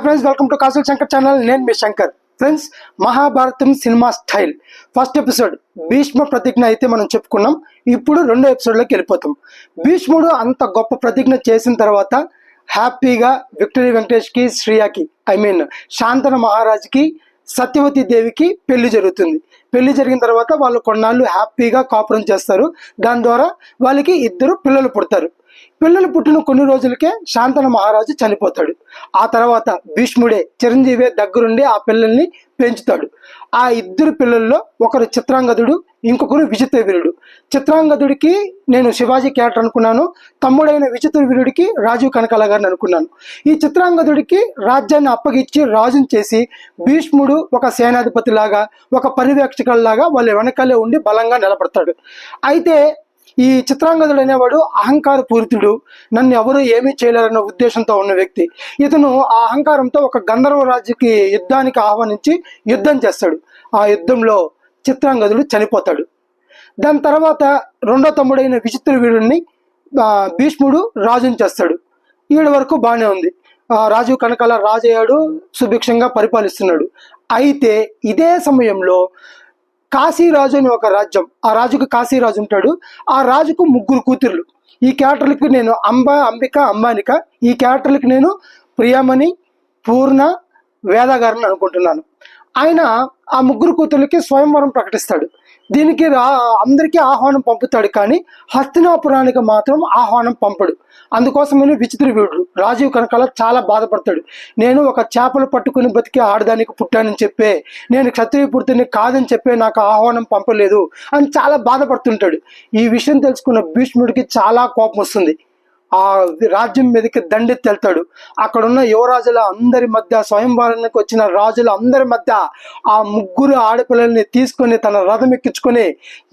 Hi friends welcome to Kasul Shankar channel నేను మీ Shankar friends Mahabharatam cinema style first episode Bhishma ప్రతిజ్ఞ అయితే మనం చెప్పుకున్నాం. ఇప్పుడు రెండో ఎపిసోడ్లోకి వెళ్ళిపోతాం. భీష్ముడు అంత గొప్ప ప్రతిజ్ఞ చేసిన తర్వాత హ్యాపీగా విక్టరీ వెంకటేష్కి శ్రీయాకి ఐ మీన్ శాంతన మహారాజ్కి సత్యవతి దేవికి పెళ్ళి జరుగుతుంది. పెళ్ళి జరిగిన తర్వాత వాళ్ళు కొన్నాళ్ళు హ్యాపీగా కాపురం చేస్తారు. దాని ద్వారా వాళ్ళకి ఇద్దరు పిల్లలు పుడతారు. పిల్లలు పుట్టిన కొన్ని రోజులకే శాంతన మహారాజు చనిపోతాడు. ఆ తర్వాత భీష్ముడే చిరంజీవి దగ్గరుండి ఆ పిల్లల్ని పెంచుతాడు. ఆ ఇద్దరు పిల్లల్లో ఒకరు చిత్రాంగదుడు ఇంకొకరు విచిత్ర వీరుడు చిత్రాంగదుడికి నేను శివాజీ క్యారెక్టర్ అనుకున్నాను తమ్ముడైన విచిత్ర వీరుడికి రాజీవ్ కనకాల గారిని అనుకున్నాను. ఈ చిత్రాంగదుడికి రాజ్యాన్ని అప్పగిచ్చి రాజుని చేసి భీష్ముడు ఒక సేనాధిపతిలాగా ఒక పర్యవేక్షకులలాగా వాళ్ళ వెనకాలే ఉండి బలంగా నిలబడతాడు. అయితే ఈ చిత్రాంగదుడు అనేవాడు అహంకార పూరితుడు నన్ను ఎవరు ఏమీ చేయలేరన్న ఉద్దేశంతో ఉన్న వ్యక్తి. ఇతను ఆ అహంకారంతో ఒక గంధర్వ రాజుకి యుద్ధానికి ఆహ్వానించి యుద్ధం చేస్తాడు. ఆ యుద్ధంలో చిత్రాంగదుడు చనిపోతాడు. దాని తర్వాత రెండో తమ్ముడైన విచిత్ర వీరుడిని భీష్ముడు రాజుని చేస్తాడు. ఈడ వరకు బాగానే ఉంది. రాజు కనకాల రాజయ్యాడు సుభిక్షంగా పరిపాలిస్తున్నాడు. అయితే ఇదే సమయంలో కాశీరాజు అని ఒక రాజ్యం. ఆ రాజుకు కాశీరాజు ఉంటాడు. ఆ రాజుకు ముగ్గురు కూతుర్లు. ఈ క్యారెక్టర్లకు నేను అంబ అంబిక అంబానిక. ఈ క్యారెక్టర్లకు నేను ప్రియమణి పూర్ణ వేదగారని అనుకుంటున్నాను. ఆయన ఆ ముగ్గురు కూతుర్లకి స్వయంవరం ప్రకటిస్తాడు. దీనికి రా అందరికీ ఆహ్వానం పంపుతాడు కానీ హస్తినాపురానికి మాత్రం ఆహ్వానం పంపడు. అందుకోసమని విచిత్ర వీరుడు రాజీవ్ కనకాల చాలా బాధపడతాడు. నేను ఒక చేపలు పట్టుకుని బతికి ఆడదానికి పుట్టానని చెప్పే నేను క్షత్రియ పుడితేనే కాదని చెప్పే నాకు ఆహ్వానం పంపలేదు అని చాలా బాధపడుతుంటాడు. ఈ విషయం తెలుసుకున్న భీష్ముడికి చాలా కోపం వస్తుంది. ఆ రాజ్యం మీదకి దండెత్తి వెళ్తాడు. అక్కడున్న యువరాజుల అందరి మధ్య స్వయంవరానికి వచ్చిన రాజుల అందరి మధ్య ఆ ముగ్గురు ఆడపిల్లల్ని తీసుకొని తన రథం ఎక్కించుకొని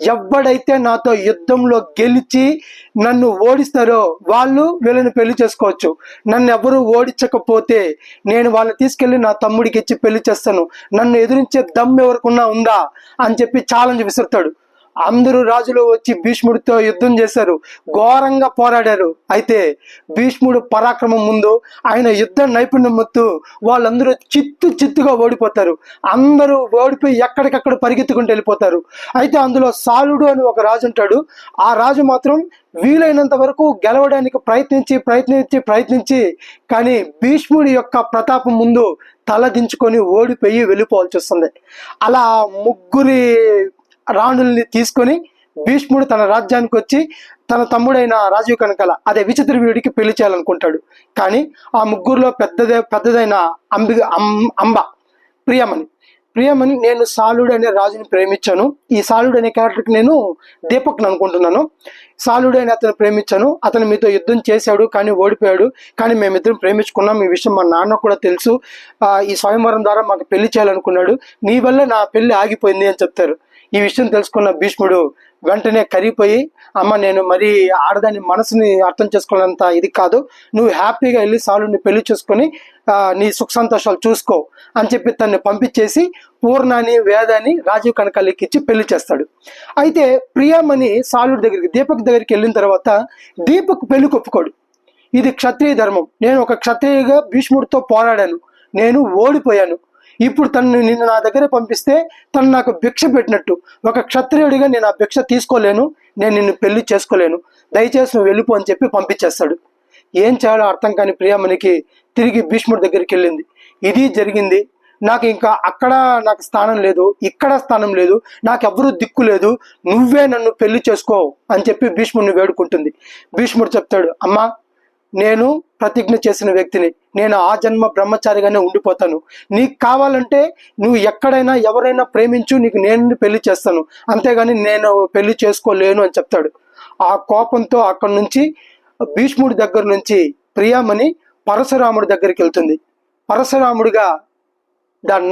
ఎవడైతే నాతో యుద్ధంలో గెలిచి నన్ను ఓడిస్తారో వాళ్ళు వీళ్ళని పెళ్ళి చేసుకోవచ్చు. నన్ను ఎవరు ఓడించకపోతే నేను వాళ్ళని తీసుకెళ్ళి నా తమ్ముడికి ఇచ్చి పెళ్ళి చేస్తాను. నన్ను ఎదిరించే దమ్ ఎవరికున్నా ఉందా? అని చెప్పి ఛాలెంజ్ విసురుతాడు. అందరూ రాజులు వచ్చి భీష్ముడితో యుద్ధం చేశారు ఘోరంగా పోరాడారు. అయితే భీష్ముడు పరాక్రమం ముందు ఆయన యుద్ధ నైపుణ్యం ముత్తు వాళ్ళందరూ చిత్తు చిత్తుగా ఓడిపోతారు. అందరూ ఓడిపోయి ఎక్కడికక్కడ పరిగెత్తుకుంటూ వెళ్ళిపోతారు. అయితే అందులో సాలుడు అని ఒక రాజు ఉంటాడు. ఆ రాజు మాత్రం వీలైనంత వరకు గెలవడానికి ప్రయత్నించి ప్రయత్నించి ప్రయత్నించి కానీ భీష్ముడి యొక్క ప్రతాపం ముందు తల దించుకొని ఓడిపోయి వెళ్ళిపోవాల్సి వస్తుంది. అలా ముగ్గురి రాణుల్ని తీసుకొని భీష్ముడు తన రాజ్యానికి వచ్చి తన తమ్ముడైన రాజీవ్ కనకల అదే విచిత్రవీయుడికి పెళ్ళి చేయాలనుకుంటాడు. కానీ ఆ ముగ్గురులో పెద్దదే పెద్దదైన అంబి అంబ ప్రియమణి. ప్రియమణి నేను సాలుడు అనే రాజుని ప్రేమించాను. ఈ సాలుడు అనే క్యారెక్టర్కి నేను దీపక్ని అనుకుంటున్నాను. సాలుడు అని అతను ప్రేమించాను. అతను మీతో యుద్ధం చేశాడు కానీ ఓడిపోయాడు. కానీ మేమిద్దరం ప్రేమించుకున్నాం. ఈ విషయం మా నాన్న కూడా తెలుసు. ఈ స్వయంవరం ద్వారా మాకు పెళ్ళి చేయాలనుకున్నాడు. నీ వల్ల నా పెళ్ళి ఆగిపోయింది అని చెప్తారు. ఈ విషయం తెలుసుకున్న భీష్ముడు వెంటనే కరిగిపోయి అమ్మ నేను మరి ఆడదాని మనసుని అర్థం చేసుకోవాలంత ఇది కాదు. నువ్వు హ్యాపీగా వెళ్ళి సాలుని పెళ్ళి చేసుకొని నీ సుఖ సంతోషాలు చూసుకో అని చెప్పి తన్ని పంపించేసి పూర్ణాని వేదాన్ని రాజీవ్ కనకాలకి ఇచ్చి పెళ్ళి చేస్తాడు. అయితే ప్రియామణి సాలుడి దగ్గరికి దీపక్ దగ్గరికి వెళ్ళిన తర్వాత దీపక్ పెళ్ళి ఒప్పుకోడు ఇది క్షత్రియ ధర్మం. నేను ఒక క్షత్రియగా భీష్ముడితో పోరాడాను. నేను ఓడిపోయాను. ఇప్పుడు తను నిన్ను నా దగ్గర పంపిస్తే తను నాకు భిక్ష పెట్టినట్టు. ఒక క్షత్రియుడిగా నేను ఆ భిక్ష తీసుకోలేను నేను నిన్ను పెళ్ళి చేసుకోలేను. దయచేసి నువ్వు వెళ్ళిపో అని చెప్పి పంపించేస్తాడు. ఏం చేయాలో అర్థం కాని ప్రియమణికి తిరిగి భీష్ముడి దగ్గరికి వెళ్ళింది. ఇది జరిగింది. నాకు ఇంకా అక్కడ నాకు స్థానం లేదు ఇక్కడ స్థానం లేదు నాకు ఎవరు దిక్కు లేదు. నువ్వే నన్ను పెళ్ళి చేసుకో అని చెప్పి భీష్ముడిని వేడుకుంటుంది. భీష్ముడు చెప్తాడు అమ్మా నేను ప్రతిజ్ఞ చేసిన వ్యక్తిని. నేను ఆ జన్మ బ్రహ్మచారిగానే ఉండిపోతాను. నీకు కావాలంటే నువ్వు ఎక్కడైనా ఎవరైనా ప్రేమించు నీకు నేను పెళ్ళి చేస్తాను. అంతేగాని నేను పెళ్ళి చేసుకోలేను అని చెప్తాడు. ఆ కోపంతో అక్కడి నుంచి భీష్ముడి దగ్గర నుంచి ప్రియామణి పరశురాముడి దగ్గరికి వెళ్తుంది. పరశురాముడిగా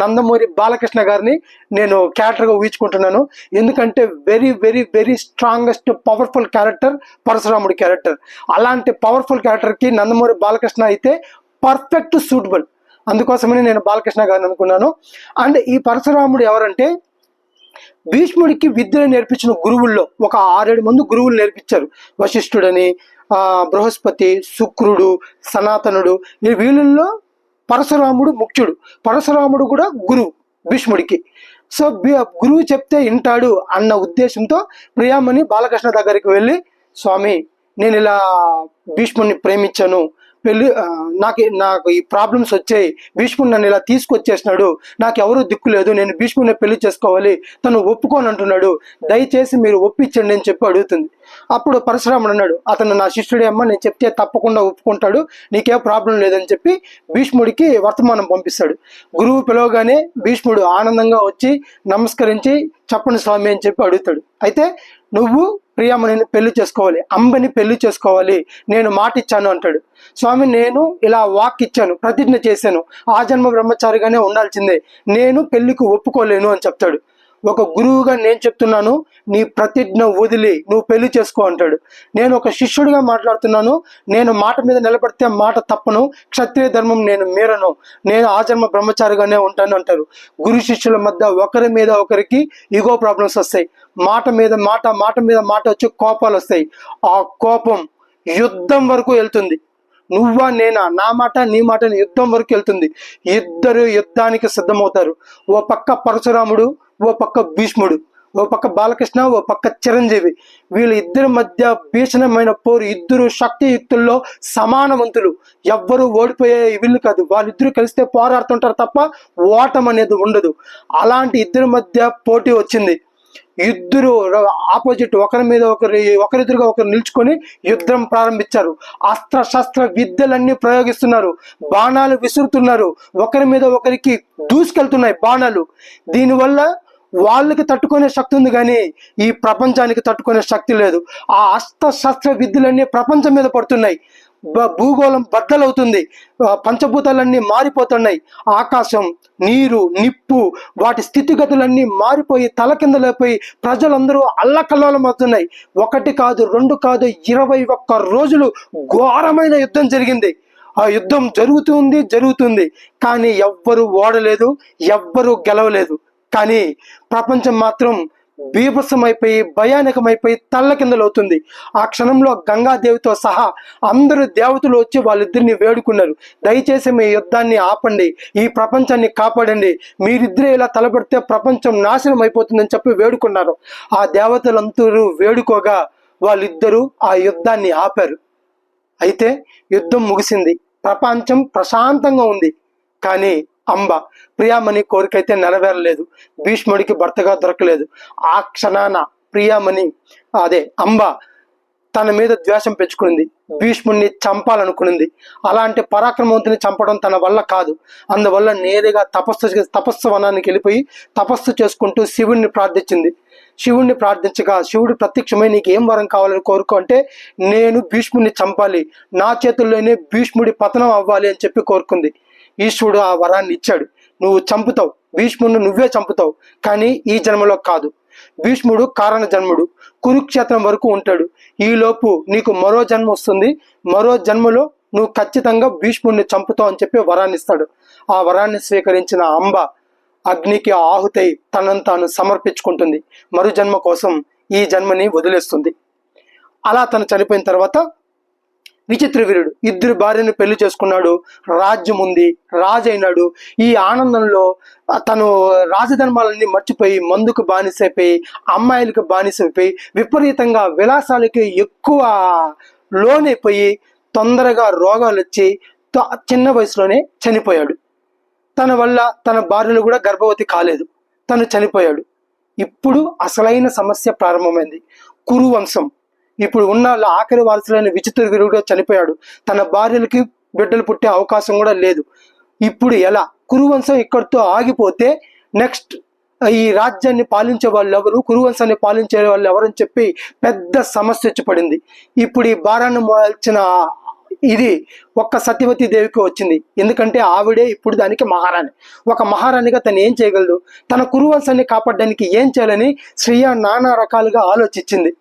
నందమూరి బాలకృష్ణ గారిని నేను క్యారెక్టర్గా ఊహించుకుంటున్నాను. ఎందుకంటే very very very strongest powerful character పరశురాముడి character అలాంటి పవర్ఫుల్ క్యారెక్టర్కి నందమూరి బాలకృష్ణ అయితే పర్ఫెక్ట్ సూటబుల్ అందుకోసమని నేను బాలకృష్ణ గారిని అనుకున్నాను. అండ్ ఈ పరశురాముడు ఎవరంటే భీష్ముడికి విద్యను నేర్పించిన గురువుల్లో ఒక ఆరేడు మంది గురువులు నేర్పించారు. వశిష్ఠుడని బృహస్పతి శుక్రుడు సనాతనుడు. ఈ వీళ్ళల్లో పరశురాముడు ముఖ్యుడు. పరశురాముడు కూడా గురువు భీష్ముడికి. సో బి- గురువు చెప్తే వింటాడు అన్న ఉద్దేశంతో ప్రియామణి బాలకృష్ణ దగ్గరికి వెళ్ళి స్వామి నేను ఇలా భీష్ముడిని ప్రేమించాను. పెళ్ళి నాకు నాకు ఈ ప్రాబ్లమ్స్ వచ్చాయి. భీష్ముడు నన్ను ఇలా తీసుకొచ్చేసినాడు. నాకు ఎవరు దిక్కు లేదు. నేను భీష్ముడిని పెళ్ళి చేసుకోవాలి. తను ఒప్పుకోని అంటున్నాడు దయచేసి మీరు ఒప్పించండి అని చెప్పి అడుగుతుంది. అప్పుడు పరశురాముడు అన్నాడు అతను నా శిష్యుడే అమ్మ నేను చెప్తే తప్పకుండా ఒప్పుకుంటాడు. నీకే ప్రాబ్లం లేదని చెప్పి భీష్ముడికి వర్తమానం పంపిస్తాడు. గురువు పిలవగానే భీష్ముడు ఆనందంగా వచ్చి నమస్కరించి చెప్పండి స్వామి అని చెప్పి అడుగుతాడు. అయితే నువ్వు ప్రియామణిని పెళ్ళి చేసుకోవాలి అంబని పెళ్ళి చేసుకోవాలి నేను మాట ఇచ్చాను అంటాడు. స్వామి నేను ఇలా వాక్ ఇచ్చాను ప్రతిజ్ఞ చేశాను. ఆ జన్మ బ్రహ్మచారిగానే ఉండాల్సిందే. నేను పెళ్ళికి ఒప్పుకోలేను అని చెప్తాడు. ఒక గురువుగా నేను చెప్తున్నాను నీ ప్రతిజ్ఞ వదిలి నువ్వు పెళ్ళి చేసుకో అంటాడు. నేను ఒక శిష్యుడిగా మాట్లాడుతున్నాను నేను మాట మీద నిలబడితే మాట తప్పను క్షత్రియ ధర్మం నేను మీరను నేను ఆ జన్మ బ్రహ్మచారిగానే ఉంటాను అంటారు. గురు శిష్యుల మధ్య ఒకరి మీద ఒకరికి ఈగో ప్రాబ్లమ్స్ వస్తాయి. మాట మీద మాట మాట మీద మాట వచ్చి కోపాలు వస్తాయి. ఆ కోపం యుద్ధం వరకు వెళ్తుంది. నువ్వా నేనా? నా మాట నీ మాటని యుద్ధం వరకు వెళ్తుంది. ఇద్దరు యుద్ధానికి సిద్ధమవుతారు. ఓ పక్క పరశురాముడు ఓ పక్క భీష్ముడు ఓ పక్క బాలకృష్ణ ఓ పక్క చిరంజీవి. వీళ్ళ ఇద్దరి మధ్య భీషణమైన పోరు ఇద్దరు శక్తియుక్తుల్లో సమానవంతులు. ఎవ్వరు ఓడిపోయే వీళ్ళు కాదు. వాళ్ళిద్దరూ కలిస్తే పోరాడుతుంటారు తప్ప ఓటం అనేది ఉండదు. అలాంటి ఇద్దరి మధ్య పోటీ వచ్చింది. ఇద్దరు ఆపోజిట్ ఒకరి మీద ఒకరి ఒకరిద్దరుగా ఒకరు నిల్చుకొని యుద్ధం ప్రారంభించారు. అస్త్ర శస్త్ర విద్యలన్నీ ప్రయోగిస్తున్నారు. బాణాలు విసురుతున్నారు. ఒకరి మీద ఒకరికి దూసుకెళ్తున్నాయి బాణాలు. దీనివల్ల వాళ్ళకి తట్టుకునే శక్తి ఉంది కానీ ఈ ప్రపంచానికి తట్టుకునే శక్తి లేదు. ఆ అస్త్ర శస్త్ర విద్యలన్నీ ప్రపంచం మీద పడుతున్నాయి. భూగోళం బద్దలవుతుంది. పంచభూతాలన్నీ మారిపోతున్నాయి. ఆకాశం నీరు నిప్పు వాటి స్థితిగతులన్నీ మారిపోయి తల కిందలైపోయి ప్రజలందరూ అల్లకల్లోలం అవుతున్నాయి ఒకటి కాదు రెండు కాదు ఇరవై ఒక్క రోజులు ఘోరమైన యుద్ధం జరిగింది. ఆ యుద్ధం జరుగుతుంది జరుగుతుంది. కానీ ఎవ్వరూ ఓడలేదు ఎవ్వరూ గెలవలేదు. కానీ ప్రపంచం మాత్రం బీభత్సమైపోయి భయానకమైపోయి తల్ల కిందలవుతుంది ఆ క్షణంలో గంగాదేవితో సహా అందరూ దేవతలు వచ్చి వాళ్ళిద్దరిని వేడుకున్నారు. దయచేసి మీ యుద్ధాన్ని ఆపండి ఈ ప్రపంచాన్ని కాపాడండి. మీరిద్దరే ఇలా తలపెడితే ప్రపంచం నాశనం అయిపోతుందని చెప్పి వేడుకున్నారు. ఆ దేవతలందరూ వేడుకోగా వాళ్ళిద్దరూ ఆ యుద్ధాన్ని ఆపారు. అయితే యుద్ధం ముగిసింది. ప్రపంచం ప్రశాంతంగా ఉంది. కానీ అంబ. ప్రియామణి కోరికైతే నెరవేరలేదు. భీష్ముడికి భర్తగా దొరకలేదు. ఆ క్షణాన ప్రియామణి అదే అంబ తన మీద ద్వేషం పెంచుకునింది. భీష్ముడిని చంపాలనుకునింది. అలాంటి పరాక్రమవంతుని చంపడం తన వల్ల కాదు. అందువల్ల నేరుగా తపస్సు తపస్సు వనానికి వెళ్ళిపోయి తపస్సు చేసుకుంటూ శివుణ్ణి ప్రార్థించింది. శివుణ్ణి ప్రార్థించగా శివుడు ప్రత్యక్షమై నీకు ఏం వరం కావాలని కోరుకో అంటే నేను భీష్ముడిని చంపాలి. నా చేతుల్లోనే భీష్ముడి పతనం అవ్వాలి అని చెప్పి కోరుకుంది. ఈశ్వరుడు ఆ వరాన్ని ఇచ్చాడు. నువ్వు చంపుతావు. భీష్ముడిని నువ్వే చంపుతావు. కానీ ఈ జన్మలో కాదు. భీష్ముడు కారణ జన్ముడు కురుక్షేత్రం వరకు ఉంటాడు. ఈలోపు నీకు మరో జన్మ వస్తుంది. మరో జన్మలో నువ్వు ఖచ్చితంగా భీష్ముడిని చంపుతావు అని చెప్పి వరాన్ని ఇస్తాడు. ఆ వరాన్ని స్వీకరించిన అంబ అగ్నికి ఆహుతై తనను తాను సమర్పించుకుంటుంది. మరు జన్మ కోసం ఈ జన్మని వదిలేస్తుంది. అలా తను చనిపోయిన తర్వాత విచిత్ర వీరుడు. ఇద్దరు భార్యను పెళ్ళి చేసుకున్నాడు. రాజ్యం ఉంది రాజైనాడు. ఈ ఆనందంలో తను రాజధర్మాలన్నీ మర్చిపోయి మందుకు బానిసైపోయి అమ్మాయిలకు బానిసైపోయి విపరీతంగా విలాసాలకి ఎక్కువ లోనైపోయి తొందరగా రోగాలు వచ్చి త- చిన్న వయసులోనే చనిపోయాడు. తన వల్ల తన భార్యలు కూడా గర్భవతి కాలేదు. తను చనిపోయాడు. ఇప్పుడు అసలైన సమస్య ప్రారంభమైంది. కురువంశం. ఇప్పుడు ఉన్న ఆఖరి వారసులైన విచిత్ర వీరుడు చనిపోయాడు. తన భార్యలకి బిడ్డలు పుట్టే అవకాశం కూడా లేదు. ఇప్పుడు ఎలా? కురువంశం ఇక్కడితో ఆగిపోతే నెక్స్ట్ ఈ రాజ్యాన్ని పాలించే వాళ్ళు ఎవరు కురువంశాన్ని పాలించే వాళ్ళు ఎవరని చెప్పి పెద్ద సమస్య వచ్చి పడింది. ఇప్పుడు ఈ భారాన్ని మోల్చిన ఇది ఒక్క సత్యవతి దేవికి వచ్చింది. ఎందుకంటే ఆవిడే ఇప్పుడు దానికి మహారాణి. ఒక మహారాణిగా తను ఏం చేయగలదు? తన కురువంశాన్ని కాపాడడానికి ఏం చేయాలని శ్రీయ నానా రకాలుగా ఆలోచించింది.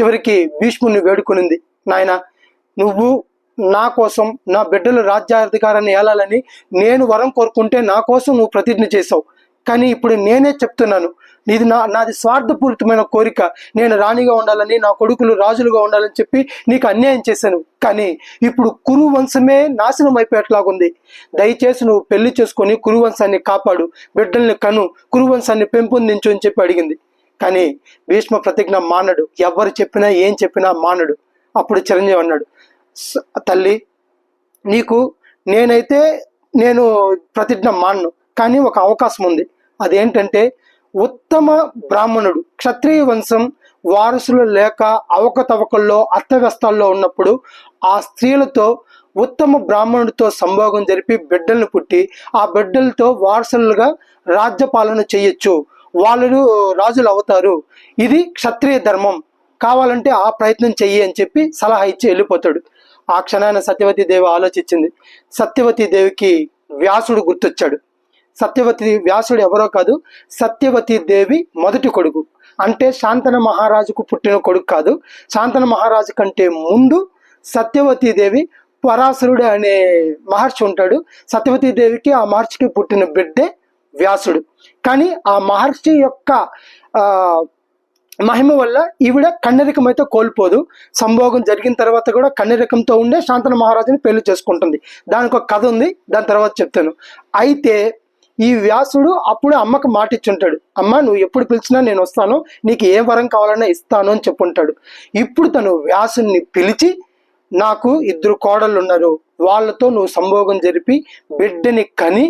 చివరికి భీష్ముని వేడుకునింది. నాయన నువ్వు నా కోసం నా బిడ్డలు రాజ్యాధికారాన్ని ఏలాలని నేను వరం కోరుకుంటే నా కోసం నువ్వు ప్రతిజ్ఞ చేసావు కానీ ఇప్పుడు నేనే చెప్తున్నాను. ఇది నా నాది స్వార్థపూరితమైన కోరిక. నేను రాణిగా ఉండాలని నా కొడుకులు రాజులుగా ఉండాలని చెప్పి నీకు అన్యాయం చేశాను. కానీ ఇప్పుడు కురు వంశమే నాశనం అయిపోయేట్లాగుంది. దయచేసి నువ్వు పెళ్ళి చేసుకొని కురు వంశాన్ని కాపాడు. బిడ్డల్ని కను. కురు వంశాన్ని పెంపొందించు అని చెప్పి అడిగింది. కానీ భీష్మ ప్రతిజ్ఞ మానడు. ఎవరు చెప్పినా ఏం చెప్పినా మానడు. అప్పుడు చిరంజీవి అన్నాడు తల్లి నీకు నేనైతే నేను ప్రతిజ్ఞ మాన్ను. కానీ ఒక అవకాశం ఉంది. అదేంటంటే ఉత్తమ బ్రాహ్మణుడు క్షత్రియ వంశం వారసులు లేక అవకతవకల్లో అర్థవ్యస్తాల్లో ఉన్నప్పుడు ఆ స్త్రీలతో ఉత్తమ బ్రాహ్మణుడితో సంభోగం జరిపి బిడ్డలను పుట్టి ఆ బిడ్డలతో వారసులుగా రాజ్యపాలన చేయొచ్చు. వాళ్ళు రాజులు అవుతారు. ఇది క్షత్రియ ధర్మం. కావాలంటే ఆ ప్రయత్నం చెయ్యి అని చెప్పి సలహా ఇచ్చి వెళ్ళిపోతాడు. ఆ క్షణాన సత్యవతి దేవి ఆలోచించింది. సత్యవతి దేవికి వ్యాసుడు గుర్తొచ్చాడు. సత్యవతి వ్యాసుడు ఎవరో కాదు సత్యవతి దేవి మొదటి కొడుకు. అంటే శాంతన మహారాజుకు పుట్టిన కొడుకు కాదు. శాంతన మహారాజు కంటే ముందు సత్యవతి దేవి పరాశరుడు అనే మహర్షి ఉంటాడు. సత్యవతి దేవికి ఆ మహర్షికి పుట్టిన బిడ్డే వ్యాసుడు. కానీ ఆ మహర్షి యొక్క మహిమ వల్ల ఈవిడ కన్నరికం అయితే కోల్పోదు. సంభోగం జరిగిన తర్వాత కూడా కన్నరికంతో ఉండే శాంతన మహారాజుని పెళ్ళి చేసుకుంటుంది. దానికి ఒక కథ ఉంది దాని తర్వాత చెప్తాను. అయితే ఈ వ్యాసుడు అప్పుడు అమ్మకు మాట ఇచ్చుంటాడు. అమ్మ నువ్వు ఎప్పుడు పిలిచినా నేను వస్తాను. నీకు ఏ వరం కావాలన్నా ఇస్తాను అని చెప్పుంటాడు. ఇప్పుడు తను వ్యాసుని పిలిచి నాకు ఇద్దరు కోడళ్ళు ఉన్నారు వాళ్ళతో నువ్వు సంభోగం జరిపి బిడ్డని కని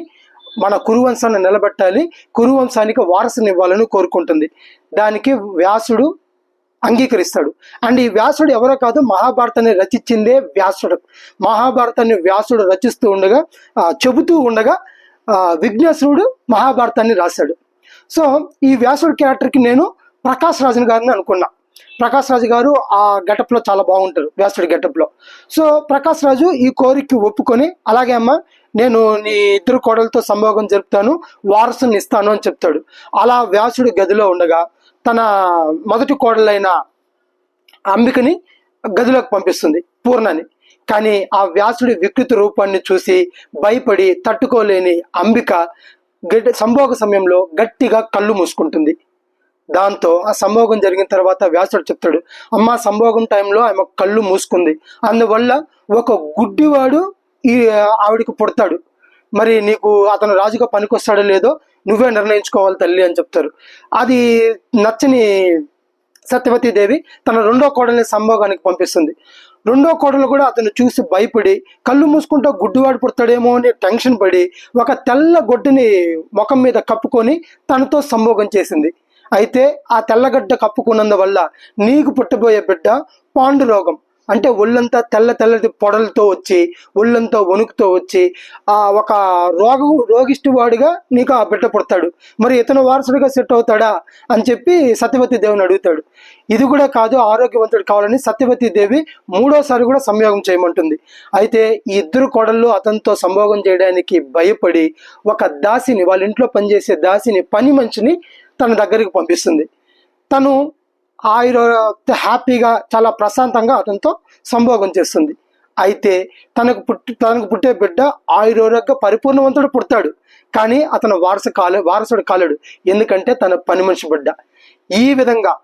మన కురువంశాన్ని నిలబెట్టాలి. కురువంశానికి వారసుని ఇవ్వాలని కోరుకుంటుంది. దానికి వ్యాసుడు అంగీకరిస్తాడు. అండ్ ఈ వ్యాసుడు ఎవరో కాదు మహాభారతాన్ని రచించిందే వ్యాసుడు. మహాభారతాన్ని వ్యాసుడు రచిస్తూ ఉండగా చెబుతూ ఉండగా విఘ్నేశ్వరుడు మహాభారతాన్ని రాశాడు. సో ఈ వ్యాసుడు క్యారెక్టర్కి నేను ప్రకాష్ రాజన్ గారిని అనుకున్నా. ప్రకాష్ రాజు గారు ఆ గెటప్లో చాలా బాగుంటారు వ్యాసుడి గెటప్లో. సో ప్రకాష్ రాజు ఈ కోరిక ఒప్పుకొని అలాగే అమ్మ నేను నీ ఇద్దరు కోడలతో సంభోగం జరుపుతాను వారసుని ఇస్తాను అని చెప్తాడు. అలా వ్యాసుడు గదిలో ఉండగా తన మొదటి కోడలైన అంబికని గదిలోకి పంపిస్తుంది పూర్ణని. కానీ ఆ వ్యాసుడి వికృత రూపాన్ని చూసి భయపడి తట్టుకోలేని అంబిక గడ్డి సంభోగ సమయంలో గట్టిగా కళ్ళు మూసుకుంటుంది. దాంతో ఆ సంభోగం జరిగిన తర్వాత వ్యాసుడు చెప్తాడు అమ్మ సంభోగం టైంలో ఆమె కళ్ళు మూసుకుంది. అందువల్ల ఒక గుడ్డివాడు ఈ ఆవిడికి పుడతాడు. మరి నీకు అతను రాజుగా పనికొస్తాడో లేదో నువ్వే నిర్ణయించుకోవాలి తల్లి అని చెప్తారు. అది నచ్చని సత్యవతి దేవి తన రెండో కోడల్ని సంభోగానికి పంపిస్తుంది. రెండో కోడలు కూడా అతను చూసి భయపడి కళ్ళు మూసుకుంటూ గుడ్డివాడు పుడతాడేమో అని టెన్షన్ పడి ఒక తెల్ల గొడ్డుని ముఖం మీద కప్పుకొని తనతో సంభోగం చేసింది. అయితే ఆ తెల్లగడ్డ కప్పుకున్నందువల్ల నీకు పుట్టబోయే బిడ్డ పాండురోగం. అంటే ఒళ్ళంతా తెల్ల తెల్లటి పొడలతో వచ్చి ఒళ్ళంతా వణుకుతో వచ్చి ఆ ఒక రోగ రోగిష్టి వాడిగా నీకు ఆ బిడ్డ పుడతాడు. మరి ఇతను వారసుడిగా సెట్ అవుతాడా అని చెప్పి సత్యవతి దేవిని అడుగుతాడు. ఇది కూడా కాదు ఆరోగ్యవంతుడు కావాలని సత్యవతి దేవి మూడోసారి కూడా సంయోగం చేయమంటుంది. అయితే ఈ ఇద్దరు కోడళ్ళు అతనితో సంభోగం చేయడానికి భయపడి ఒక దాసిని వాళ్ళ ఇంట్లో పనిచేసే దాసిని పని మనిషిని తన దగ్గరికి పంపిస్తుంది. తను ఆయుర హ్యాపీగా చాలా ప్రశాంతంగా అతనితో సంభోగం చేస్తుంది. అయితే తనకు పుట్టి తనకు పుట్టే బిడ్డ ఆయురోగ్య పరిపూర్ణవంతుడు పుడతాడు. కానీ అతను వారసు కాలే వారసుడు కాలేడు. ఎందుకంటే తన పని మనిషి బిడ్డ. ఈ విధంగా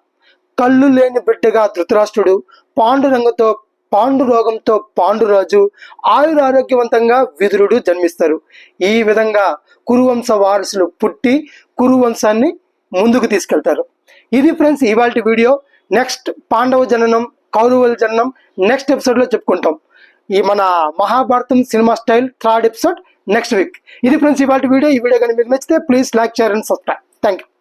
కళ్ళు లేని బిడ్డగా ధృతరాష్ట్రుడు పాండురంగతో పాండు రోగంతో పాండురాజు ఆయుర ఆరోగ్యవంతంగా విదురుడు జన్మిస్తారు. ఈ విధంగా కురువంశ వారసులు పుట్టి కురువంశాన్ని ముందుకు తీసుకెళ్తారు. ఇది ఫ్రెండ్స్ ఇవాళ వీడియో. నెక్స్ట్ పాండవ జననం కౌరవుల జననం నెక్స్ట్ ఎపిసోడ్లో చెప్పుకుంటాం. ఈ మన Mahabharatam cinema style third episode next week. ఇది ఫ్రెండ్స్ ఇవాళ వీడియో. ఈ వీడియో కానీ మీకు నచ్చితే please like share and subscribe. Thank you